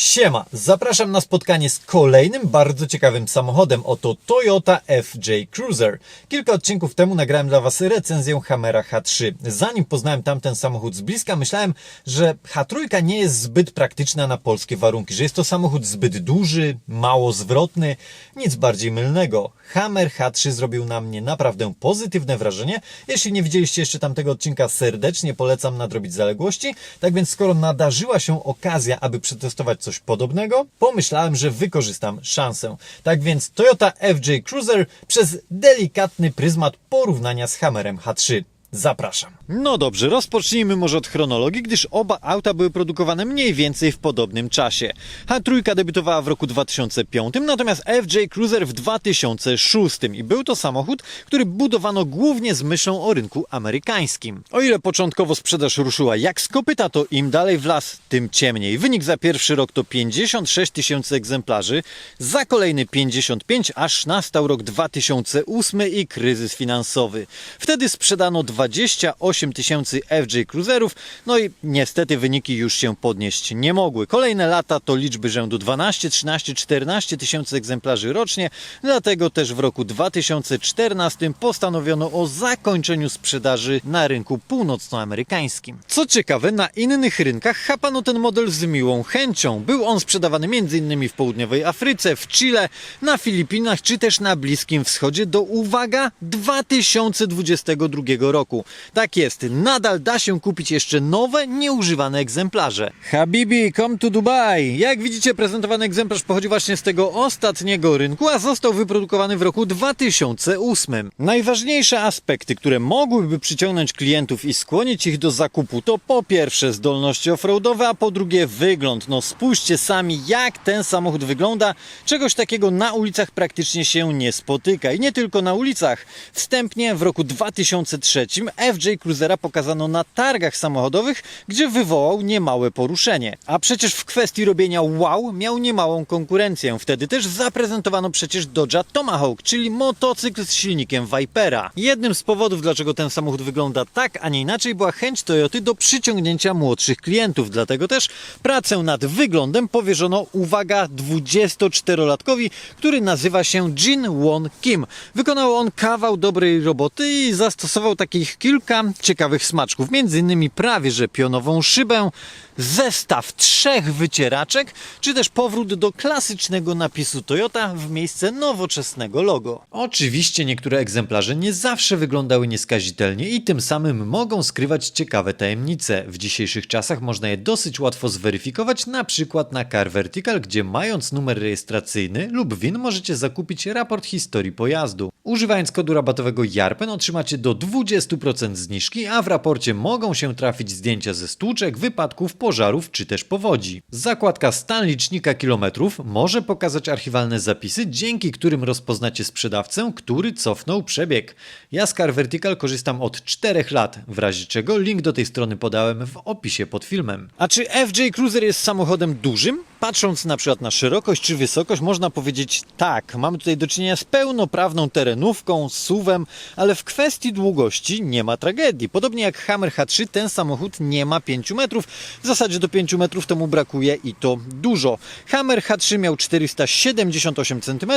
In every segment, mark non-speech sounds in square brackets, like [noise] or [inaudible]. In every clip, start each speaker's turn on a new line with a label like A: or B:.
A: Siema, zapraszam na spotkanie z kolejnym bardzo ciekawym samochodem. Oto Toyota FJ Cruiser. Kilka odcinków temu nagrałem dla Was recenzję Hammera H3. Zanim poznałem tamten samochód z bliska, myślałem, że H3 nie jest zbyt praktyczna na polskie warunki, że jest to samochód zbyt duży, mało zwrotny, nic bardziej mylnego. Hammer H3 zrobił na mnie naprawdę pozytywne wrażenie. Jeśli nie widzieliście jeszcze tamtego odcinka, serdecznie polecam nadrobić zaległości. Tak więc, skoro nadarzyła się okazja, aby przetestować coś podobnego, pomyślałem, że wykorzystam szansę. Tak więc Toyota FJ Cruiser przez delikatny pryzmat porównania z Hammerem H3. Zapraszam. No dobrze, rozpocznijmy może od chronologii, gdyż oba auta były produkowane mniej więcej w podobnym czasie. H3 debiutowała w roku 2005, natomiast FJ Cruiser w 2006 i był to samochód, który budowano głównie z myślą o rynku amerykańskim. O ile początkowo sprzedaż ruszyła jak z kopyta, to im dalej w las, tym ciemniej. Wynik za pierwszy rok to 56 tysięcy egzemplarzy, za kolejny 55, aż nastał rok 2008 i kryzys finansowy. Wtedy sprzedano 28 tysięcy FJ Cruiserów, no i niestety wyniki już się podnieść nie mogły. Kolejne lata to liczby rzędu 12, 13, 14 tysięcy egzemplarzy rocznie, dlatego też w roku 2014 postanowiono o zakończeniu sprzedaży na rynku północnoamerykańskim. Co ciekawe, na innych rynkach chapano ten model z miłą chęcią. Był on sprzedawany m.in. w południowej Afryce, w Chile, na Filipinach czy też na Bliskim Wschodzie do, uwaga, 2022 roku. Tak jest, nadal da się kupić jeszcze nowe, nieużywane egzemplarze. Habibi, come to Dubai! Jak widzicie, prezentowany egzemplarz pochodzi właśnie z tego ostatniego rynku, a został wyprodukowany w roku 2008. Najważniejsze aspekty, które mogłyby przyciągnąć klientów i skłonić ich do zakupu, to po pierwsze zdolności offroadowe, a po drugie wygląd. No spójrzcie sami, jak ten samochód wygląda. Czegoś takiego na ulicach praktycznie się nie spotyka. I nie tylko na ulicach. Wstępnie w roku 2003 FJ Cruisera pokazano na targach samochodowych, gdzie wywołał niemałe poruszenie. A przecież w kwestii robienia wow miał niemałą konkurencję. Wtedy też zaprezentowano przecież Dodge'a Tomahawk, czyli motocykl z silnikiem Vipera. Jednym z powodów, dlaczego ten samochód wygląda tak, a nie inaczej, była chęć Toyoty do przyciągnięcia młodszych klientów. Dlatego też pracę nad wyglądem powierzono, uwaga, 24-latkowi, który nazywa się Jin Won Kim. Wykonał on kawał dobrej roboty i zastosował takich kilka ciekawych smaczków. Między innymi prawie że pionową szybę, zestaw trzech wycieraczek, czy też powrót do klasycznego napisu Toyota w miejsce nowoczesnego logo. Oczywiście niektóre egzemplarze nie zawsze wyglądały nieskazitelnie i tym samym mogą skrywać ciekawe tajemnice. W dzisiejszych czasach można je dosyć łatwo zweryfikować, na przykład na Car Vertical, gdzie mając numer rejestracyjny lub WIN możecie zakupić raport historii pojazdu. Używając kodu rabatowego JARPEN otrzymacie do 20% zniżki, a w raporcie mogą się trafić zdjęcia ze stłuczek, wypadków, pożarów czy też powodzi. Zakładka stan licznika kilometrów może pokazać archiwalne zapisy, dzięki którym rozpoznacie sprzedawcę, który cofnął przebieg. Ja z Car Vertical korzystam od 4 lat, w razie czego link do tej strony podałem w opisie pod filmem. A czy FJ Cruiser jest samochodem dużym? Patrząc na przykład na szerokość czy wysokość, można powiedzieć tak, mamy tutaj do czynienia z pełnoprawną terenówką, suwem, ale w kwestii długości nie ma tragedii. Podobnie jak Hammer H3, ten samochód nie ma 5 metrów. W zasadzie do 5 metrów temu brakuje i to dużo. Hammer H3 miał 478 cm,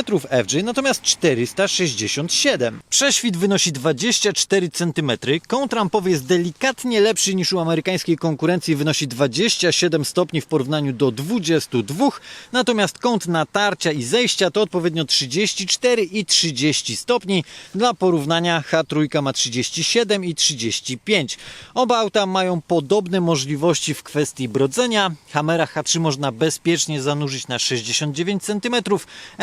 A: FJ natomiast 467. Prześwit wynosi 24 cm, kąt rampowy jest delikatnie lepszy niż u amerykańskiej konkurencji, wynosi 27 stopni w porównaniu do 22, natomiast kąt natarcia i zejścia to odpowiednio 34 i 30 stopni. Dla porównania H3 ma 37 i 35. Oba auta mają podobne możliwości w kwestii brodzenia. Hammera H3 można bezpiecznie zanurzyć na 69 cm,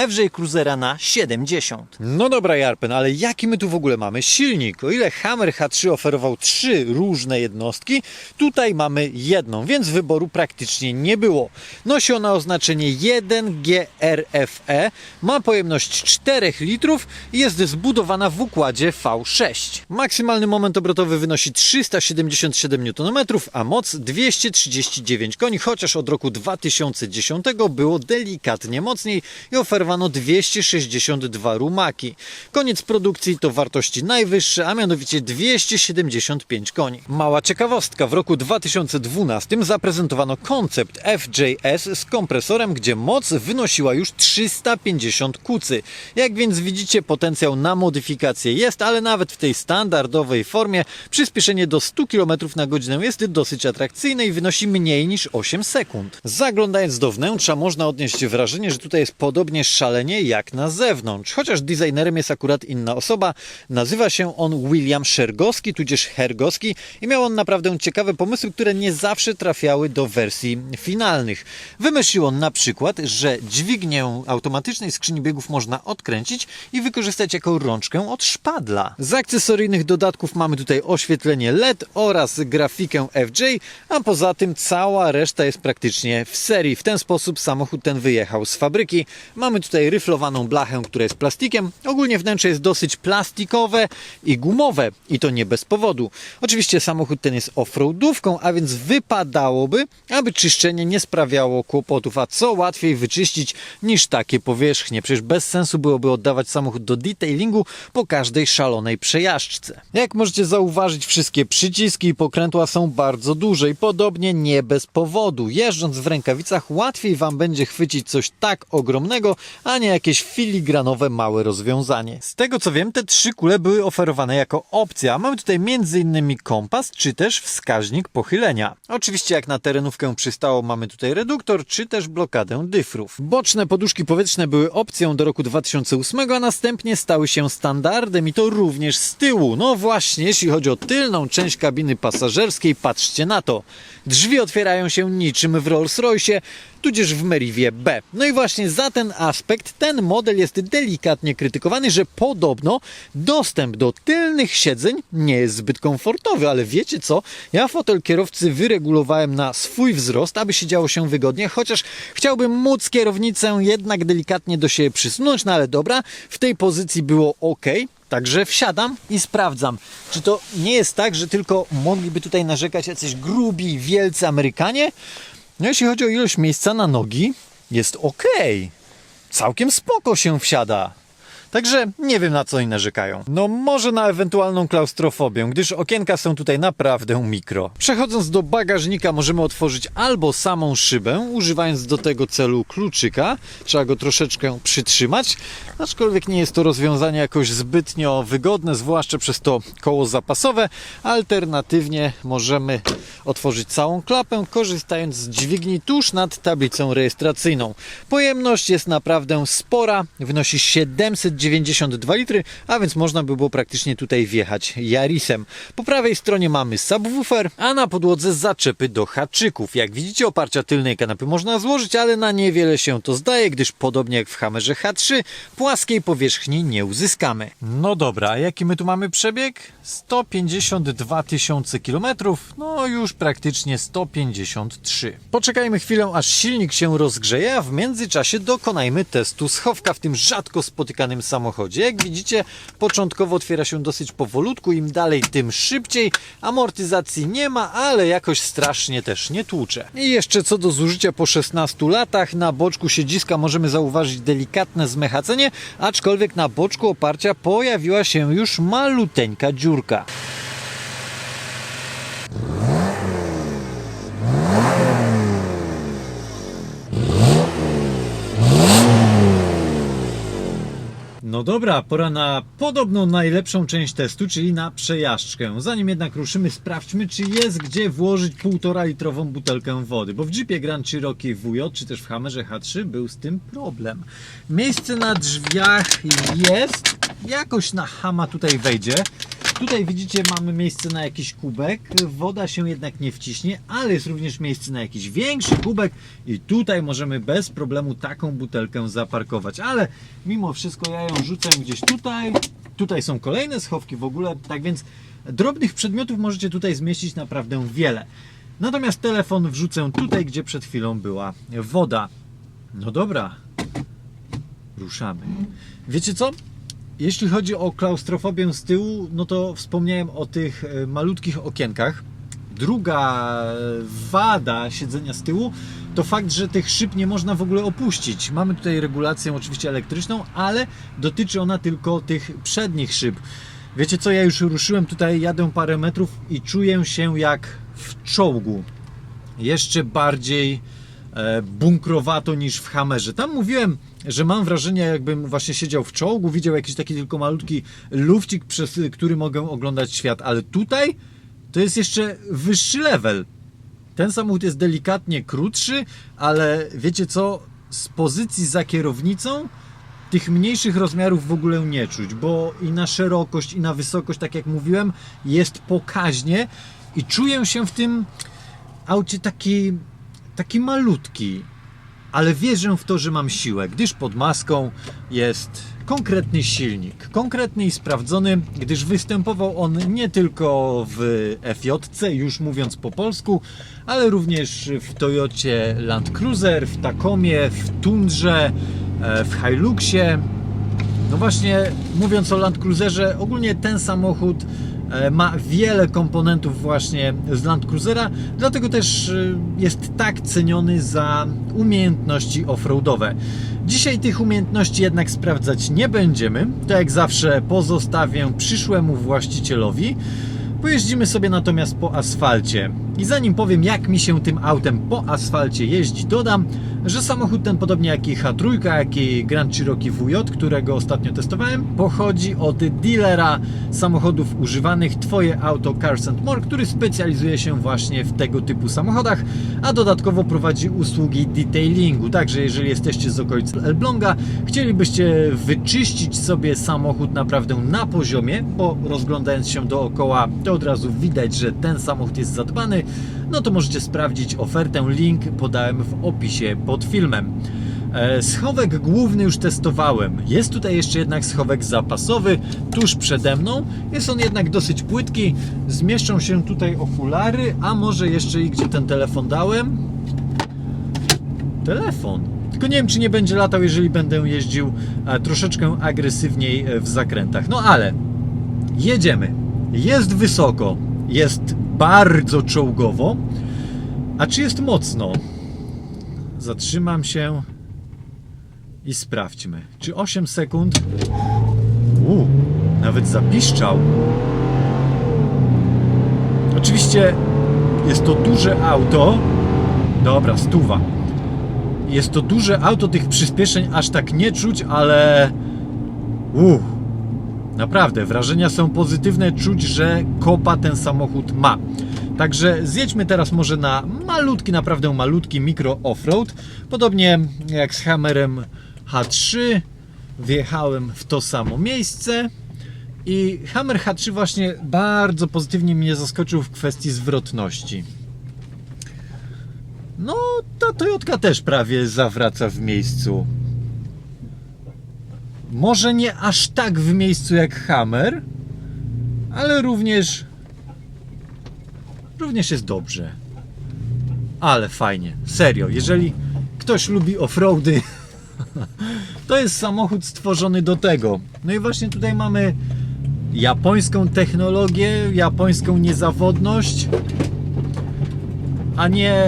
A: FJ Cruisera na 70. No dobra Jarpen, ale jaki my tu w ogóle mamy silnik? O ile Hammer H3 oferował trzy różne jednostki, tutaj mamy jedną, więc wyboru praktycznie nie było. Nosi ona oznaczenie 1GRFE, ma pojemność 4 litrów i jest zbudowana w układzie V6. Maksymalny moment obrotowy wynosi 377 Nm, a moc 239 koni, chociaż od roku 2010 było delikatnie mocniej i oferowano 262 rumaki. Koniec produkcji to wartości najwyższe, a mianowicie 275 koni. Mała ciekawostka, w roku 2012 zaprezentowano koncept FJS z kompresorem, gdzie moc wynosiła już 350 kucy. Jak więc widzicie, potencjał na modyfikację jest, ale nawet w tej standardowej formie przyspieszenie do 100 km na godzinę jest dosyć atrakcyjne i wynosi mniej niż 8 sekund. Zaglądając do wnętrza można odnieść wrażenie, że tutaj jest podobnie szalenie jak na zewnątrz. Chociaż designerem jest akurat inna osoba, nazywa się on William Szergowski, tudzież Hergowski i miał on naprawdę ciekawe pomysły, które nie zawsze trafiały do wersji finalnych. Wymyślił on na przykład, że dźwignię automatycznej skrzyni biegów można odkręcić i wykorzystać jako rączkę od szpadla. Z akcesoryjnych dodatków mamy tutaj oświetlenie LED oraz grafikę FJ, a poza tym cała reszta jest praktycznie w serii. W ten sposób samochód ten wyjechał z fabryki. Mamy tutaj ryflowaną blachę, która jest plastikiem. Ogólnie wnętrze jest dosyć plastikowe i gumowe i to nie bez powodu. Oczywiście samochód ten jest offroadówką, a więc wypadałoby, aby czyszczenie nie sprawiało kłopotów, a co łatwiej wyczyścić niż takie powierzchnie. Przecież bez sensu byłoby oddawać samochód do detailingu po każdej szalonej przejażdżce. Jak możecie zauważyć, wszystkie przyciski i pokrętła są bardzo duże i podobnie nie bez powodu. Jeżdżąc w rękawicach łatwiej Wam będzie chwycić coś tak ogromnego, a nie jakieś filigranowe małe rozwiązanie. Z tego co wiem, te trzy kule były oferowane jako opcja. Mamy tutaj m.in. kompas, czy też wskaźnik pochylenia. Oczywiście jak na terenówkę przystało, mamy tutaj reduktor, czy też blokadę dyfrów. Boczne poduszki powietrzne były opcją do roku 2008, a następnie stały się standardem i to również z tyłu. No właśnie, jeśli chodzi o tylną część kabiny pasażerskiej, patrzcie na to. Drzwi otwierają się niczym w Rolls-Royce, tudzież w Meriwie B. No i właśnie za ten aspekt ten model jest delikatnie krytykowany, że podobno dostęp do tylnych siedzeń nie jest zbyt komfortowy, ale wiecie co? Ja fotel kierowcy wyregulowałem na swój wzrost, aby siedziało się wygodnie, chociaż chciałbym móc kierownicę jednak delikatnie do siebie przysunąć, no ale dobra, w tej pozycji było ok. Także wsiadam i sprawdzam, czy to nie jest tak, że tylko mogliby tutaj narzekać jacyś grubi, wielcy Amerykanie. No jeśli chodzi o ilość miejsca na nogi, jest ok. Całkiem spoko się wsiada. Także nie wiem na co oni narzekają. No może na ewentualną klaustrofobię, gdyż okienka są tutaj naprawdę mikro. Przechodząc do bagażnika możemy otworzyć albo samą szybę, używając do tego celu kluczyka. Trzeba go troszeczkę przytrzymać, aczkolwiek nie jest to rozwiązanie jakoś zbytnio wygodne, zwłaszcza przez to koło zapasowe. Alternatywnie możemy otworzyć całą klapę, korzystając z dźwigni tuż nad tablicą rejestracyjną. Pojemność jest naprawdę spora, wynosi 792 litry, a więc można by było praktycznie tutaj wjechać Yarisem. Po prawej stronie mamy subwoofer, a na podłodze zaczepy do haczyków. Jak widzicie, oparcia tylnej kanapy można złożyć, ale na niewiele się to zdaje, gdyż podobnie jak w Hammerze H3, płaskiej powierzchni nie uzyskamy. No dobra, jaki my tu mamy przebieg? 152 tysiące kilometrów, no już praktycznie 153. Poczekajmy chwilę, aż silnik się rozgrzeje, a w międzyczasie dokonajmy testu schowka w tym rzadko spotykanym samochodzie. Jak widzicie, początkowo otwiera się dosyć powolutku, im dalej, tym szybciej. Amortyzacji nie ma, ale jakoś strasznie też nie tłucze. I jeszcze co do zużycia po 16 latach, na boczku siedziska możemy zauważyć delikatne zmechacenie, aczkolwiek na boczku oparcia pojawiła się już maluteńka dziurka. No dobra, pora na podobną najlepszą część testu, czyli na przejażdżkę. Zanim jednak ruszymy, sprawdźmy, czy jest gdzie włożyć 1,5 litrową butelkę wody, bo w Jeepie Grand Cherokee WJ, czy też w Hammerze H3 był z tym problem. Miejsce na drzwiach jest, jakoś na Hama tutaj wejdzie. Tutaj widzicie, mamy miejsce na jakiś kubek. Woda się jednak nie wciśnie, ale jest również miejsce na jakiś większy kubek i tutaj możemy bez problemu taką butelkę zaparkować. Ale mimo wszystko ja ją rzucę gdzieś tutaj. Tutaj są kolejne schowki w ogóle, tak więc drobnych przedmiotów możecie tutaj zmieścić naprawdę wiele. Natomiast telefon wrzucę tutaj, gdzie przed chwilą była woda. No dobra, ruszamy. Wiecie co? Jeśli chodzi o klaustrofobię z tyłu, no to wspomniałem o tych e, malutkich okienkach. Druga wada siedzenia z tyłu to fakt, że tych szyb nie można w ogóle opuścić. Mamy tutaj regulację oczywiście elektryczną, ale dotyczy ona tylko tych przednich szyb. Wiecie co, ja już ruszyłem tutaj, jadę parę metrów i czuję się jak w czołgu. Jeszcze bardziej e, bunkrowato niż w Hammerze. Tam mówiłem, że mam wrażenie, jakbym właśnie siedział w czołgu, widział jakiś taki tylko malutki lufcik, przez który mogę oglądać świat, ale tutaj to jest jeszcze wyższy level. Ten samochód jest delikatnie krótszy, ale wiecie co? Z pozycji za kierownicą tych mniejszych rozmiarów w ogóle nie czuć, bo i na szerokość, i na wysokość, tak jak mówiłem, jest pokaźnie i czuję się w tym aucie taki, taki malutki, ale wierzę w to, że mam siłę, gdyż pod maską jest konkretny silnik, konkretny i sprawdzony, gdyż występował on nie tylko w FJ, już mówiąc po polsku, ale również w Toyocie Land Cruiser, w Takomie, w Tundrze, e, w Hiluxie. No właśnie, mówiąc o Land Cruiserze, ogólnie ten samochód ma wiele komponentów właśnie z Land Cruisera, dlatego też e, jest tak ceniony za umiejętności offroadowe. Dzisiaj tych umiejętności jednak sprawdzać nie będziemy. To jak zawsze pozostawię przyszłemu właścicielowi. Pojeździmy sobie natomiast po asfalcie. I zanim powiem, jak mi się tym autem po asfalcie jeździ, dodam, że samochód ten, podobnie jak i H3, jak i Grand Cherokee WJ, którego ostatnio testowałem, pochodzi od dealera samochodów używanych Twoje Auto Cars and More, który specjalizuje się właśnie w tego typu samochodach, a dodatkowo prowadzi usługi detailingu. Także jeżeli jesteście z okolic Elbląga, chcielibyście wyczyścić sobie samochód naprawdę na poziomie, bo rozglądając się dookoła, to od razu widać, że ten samochód jest zadbany, no to możecie sprawdzić ofertę. Link podałem w opisie pod filmem. E, Schowek główny już testowałem. Jest tutaj jeszcze jednak schowek zapasowy tuż przede mną. Jest on jednak dosyć płytki. Zmieszczą się tutaj okulary, a może jeszcze i gdzie ten telefon dałem? Telefon. Tylko nie wiem, czy nie będzie latał, jeżeli będę jeździł e, troszeczkę agresywniej e, w zakrętach. No ale jedziemy. Jest wysoko, jest bardzo czołgowo. A czy jest mocno? Zatrzymam się i sprawdźmy. Czy 8 sekund? Uuu, nawet zapiszczał. Oczywiście jest to duże auto. Dobra, stuwa. Jest to duże auto, tych przyspieszeń aż tak nie czuć, ale. Uuu. Naprawdę, wrażenia są pozytywne, czuć, że kopa ten samochód ma. Także zjedźmy teraz może na malutki, naprawdę malutki mikro offroad. Podobnie jak z Hammerem H3 wjechałem w to samo miejsce i Hammer H3 właśnie bardzo pozytywnie mnie zaskoczył w kwestii zwrotności. No, ta Toyotka też prawie zawraca w miejscu. Może nie aż tak w miejscu jak Hammer, ale również również jest dobrze. Ale fajnie, serio, jeżeli ktoś lubi offroady, [laughs] to jest samochód stworzony do tego. No i właśnie tutaj mamy japońską technologię, japońską niezawodność, a nie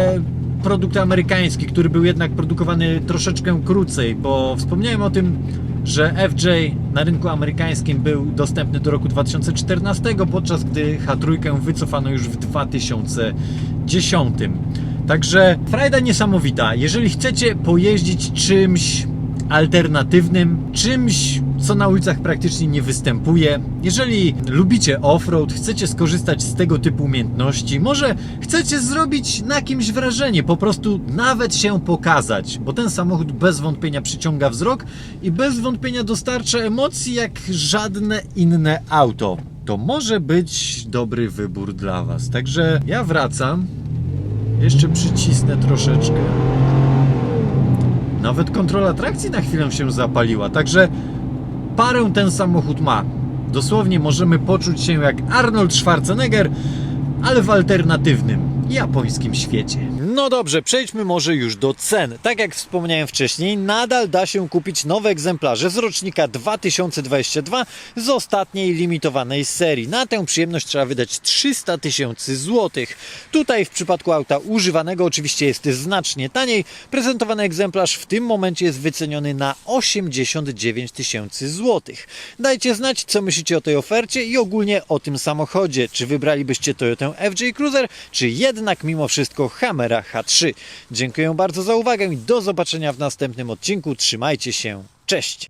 A: produkt amerykański, który był jednak produkowany troszeczkę krócej, bo wspomniałem o tym, że FJ na rynku amerykańskim był dostępny do roku 2014, podczas gdy H3 wycofano już w 2010. Także frajda niesamowita. Jeżeli chcecie pojeździć czymś alternatywnym, czymś, co na ulicach praktycznie nie występuje. Jeżeli lubicie offroad, chcecie skorzystać z tego typu umiejętności, może chcecie zrobić na kimś wrażenie, po prostu nawet się pokazać, bo ten samochód bez wątpienia przyciąga wzrok i bez wątpienia dostarcza emocji jak żadne inne auto. To może być dobry wybór dla Was. Także ja wracam. Jeszcze przycisnę troszeczkę. Nawet kontrola trakcji na chwilę się zapaliła, także parę ten samochód ma. Dosłownie możemy poczuć się jak Arnold Schwarzenegger, ale w alternatywnym japońskim świecie. No dobrze, przejdźmy może już do cen. Tak jak wspomniałem wcześniej, nadal da się kupić nowe egzemplarze z rocznika 2022 z ostatniej limitowanej serii. Na tę przyjemność trzeba wydać 300 tysięcy złotych. Tutaj w przypadku auta używanego oczywiście jest znacznie taniej. Prezentowany egzemplarz w tym momencie jest wyceniony na 89 tysięcy złotych. Dajcie znać, co myślicie o tej ofercie i ogólnie o tym samochodzie. Czy wybralibyście Toyotę FJ Cruiser, czy jednak mimo wszystko Hammera H3. Dziękuję bardzo za uwagę i do zobaczenia w następnym odcinku. Trzymajcie się. Cześć!